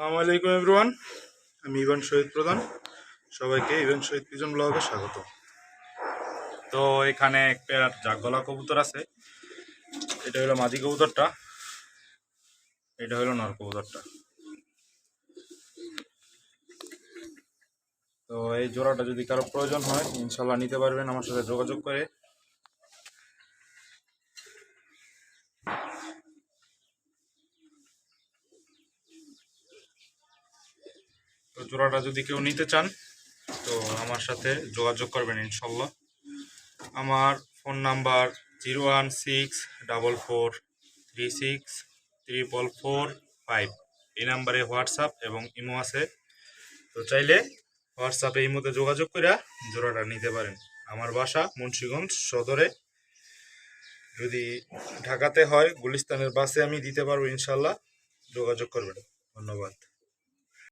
আসসালামু আলাইকুম এভরিওয়ান আমি ইভান শহীদ প্রধান। সবাইকে ইভান শহীদ পিজন ব্লগে স্বাগত। তো এখানে একটা জাগগলা কবুতর আছে। এটা হলো মাদি কবুতরটা। এটা হলো নর কবুতরটা। তো এই জোড়াটা যদি কারও প্রয়োজন হয় ইনশাল্লাহ নিতে পারবেন। আমার সাথে যোগাযোগ করে জোড়াটা যদি কেউ নিতে চান, তো আমার সাথে যোগাযোগ করবেন ইনশাল্লাহ। আমার phone number zero one six double four three six triple four five. এই নাম্বারে হোয়াটসঅ্যাপ এবং ইমো আছে। তো চাইলে হোয়াটসঅ্যাপে, ইমোতে যোগাযোগ করে জোড়াটা নিতে পারেন। আমার বাসা মুন্সীগঞ্জ সদরে। যদি ঢাকাতে হয়, গুলিস্তানের বাসে আমি দিতে পারব ইনশাল্লাহ। যোগাযোগ করবেন। ধন্যবাদ।